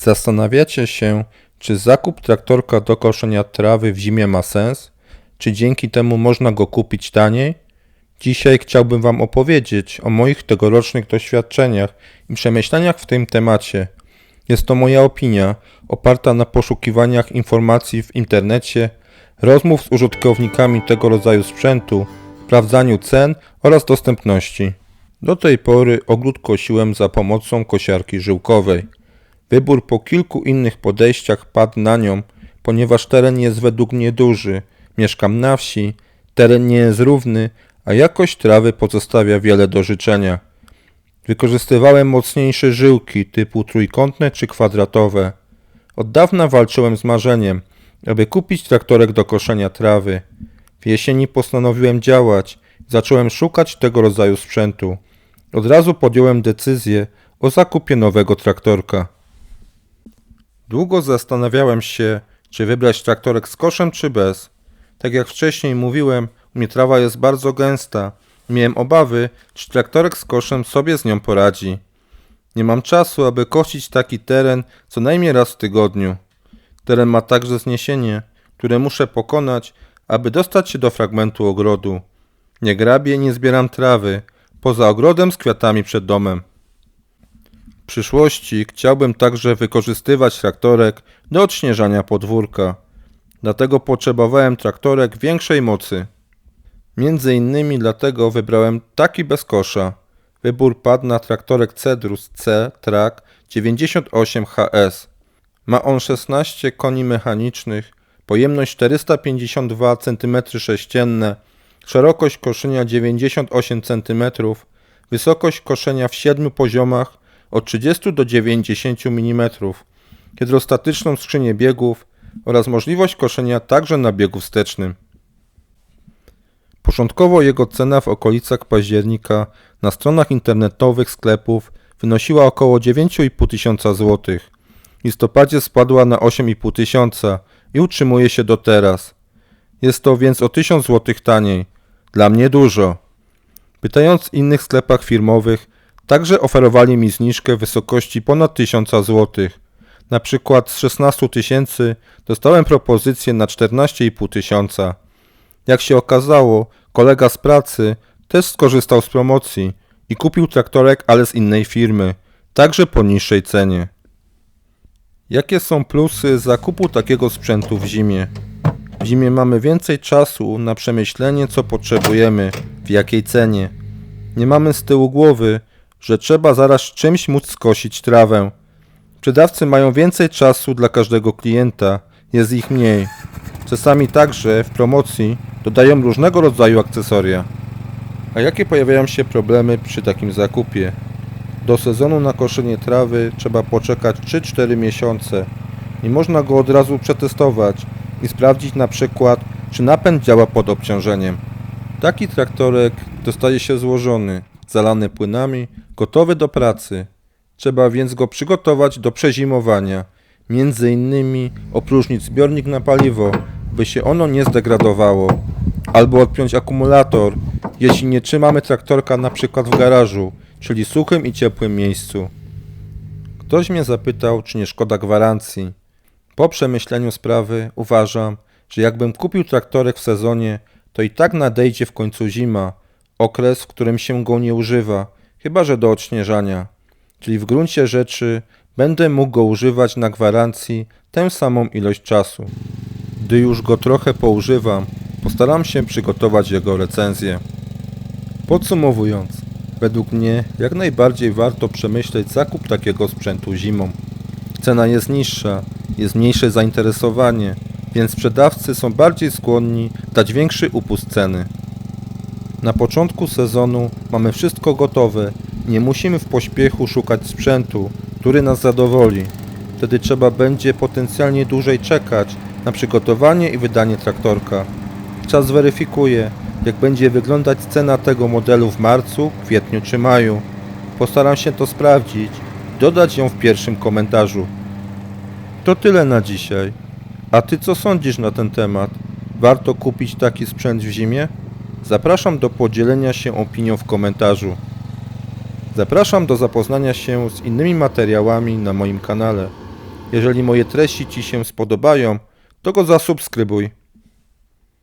Zastanawiacie się, czy zakup traktorka do koszenia trawy w zimie ma sens? Czy dzięki temu można go kupić taniej? Dzisiaj chciałbym Wam opowiedzieć o moich tegorocznych doświadczeniach i przemyśleniach w tym temacie. Jest to moja opinia, oparta na poszukiwaniach informacji w internecie, rozmów z użytkownikami tego rodzaju sprzętu, sprawdzaniu cen oraz dostępności. Do tej pory ogród kosiłem za pomocą kosiarki żyłkowej. Wybór po kilku innych podejściach padł na nią, ponieważ teren jest według mnie duży. Mieszkam na wsi, teren nie jest równy, a jakość trawy pozostawia wiele do życzenia. Wykorzystywałem mocniejsze żyłki typu trójkątne czy kwadratowe. Od dawna walczyłem z marzeniem, aby kupić traktorek do koszenia trawy. W jesieni postanowiłem działać, zacząłem szukać tego rodzaju sprzętu. Od razu podjąłem decyzję o zakupie nowego traktorka. Długo zastanawiałem się, czy wybrać traktorek z koszem czy bez. Tak jak wcześniej mówiłem, u mnie trawa jest bardzo gęsta. Miałem obawy, czy traktorek z koszem sobie z nią poradzi. Nie mam czasu, aby kosić taki teren co najmniej raz w tygodniu. Teren ma także zniesienie, które muszę pokonać, aby dostać się do fragmentu ogrodu. Nie grabię nie zbieram trawy, poza ogrodem z kwiatami przed domem. Przyszłości chciałbym także wykorzystywać traktorek do odśnieżania podwórka. Dlatego potrzebowałem traktorek większej mocy. Między innymi dlatego wybrałem taki bez kosza. Wybór padł na traktorek Cedrus C Track 98 HS. Ma on 16 koni mechanicznych, pojemność 452 cm3, szerokość koszenia 98 cm, wysokość koszenia w 7 poziomach od 30 do 90 mm, hydrostatyczną skrzynię biegów oraz możliwość koszenia także na biegu wstecznym. Początkowo jego cena w okolicach października na stronach internetowych sklepów wynosiła około 9,5 tysiąca złotych. W listopadzie spadła na 8,5 tysiąca i utrzymuje się do teraz. Jest to więc o 1000 złotych taniej. Dla mnie dużo. Pytając w innych sklepach firmowych, także oferowali mi zniżkę w wysokości ponad 1000 złotych. Na przykład z 16 tysięcy dostałem propozycję na 14,5 tysiąca. Jak się okazało, kolega z pracy też skorzystał z promocji i kupił traktorek, ale z innej firmy, także po niższej cenie. Jakie są plusy zakupu takiego sprzętu w zimie? W zimie mamy więcej czasu na przemyślenie, co potrzebujemy, w jakiej cenie. Nie mamy z tyłu głowy, że trzeba zaraz czymś móc skosić trawę. Sprzedawcy mają więcej czasu dla każdego klienta, jest ich mniej. Czasami także w promocji dodają różnego rodzaju akcesoria. A jakie pojawiają się problemy przy takim zakupie? Do sezonu na koszenie trawy trzeba poczekać 3-4 miesiące. Nie można go od razu przetestować i sprawdzić na przykład, czy napęd działa pod obciążeniem. Taki traktorek dostaje się złożony, zalany płynami, gotowy do pracy. Trzeba więc go przygotować do przezimowania. Między innymi opróżnić zbiornik na paliwo, by się ono nie zdegradowało. Albo odpiąć akumulator, jeśli nie trzymamy traktorka na przykład w garażu, czyli suchym i ciepłym miejscu. Ktoś mnie zapytał, czy nie szkoda gwarancji. Po przemyśleniu sprawy uważam, że jakbym kupił traktorek w sezonie, to i tak nadejdzie w końcu zima, okres, w którym się go nie używa, chyba że do odśnieżania. Czyli w gruncie rzeczy będę mógł go używać na gwarancji tę samą ilość czasu. Gdy już go trochę poużywam, postaram się przygotować jego recenzję. Podsumowując, według mnie jak najbardziej warto przemyśleć zakup takiego sprzętu zimą. Cena jest niższa, jest mniejsze zainteresowanie, więc sprzedawcy są bardziej skłonni dać większy upust ceny. Na początku sezonu mamy wszystko gotowe, nie musimy w pośpiechu szukać sprzętu, który nas zadowoli. Wtedy trzeba będzie potencjalnie dłużej czekać na przygotowanie i wydanie traktorka. Czas zweryfikuje, jak będzie wyglądać cena tego modelu w marcu, kwietniu czy maju. Postaram się to sprawdzić dodać ją w pierwszym komentarzu. To tyle na dzisiaj. A ty co sądzisz na ten temat? Warto kupić taki sprzęt w zimie? Zapraszam do podzielenia się opinią w komentarzu. Zapraszam do zapoznania się z innymi materiałami na moim kanale. Jeżeli moje treści Ci się spodobają, to go zasubskrybuj.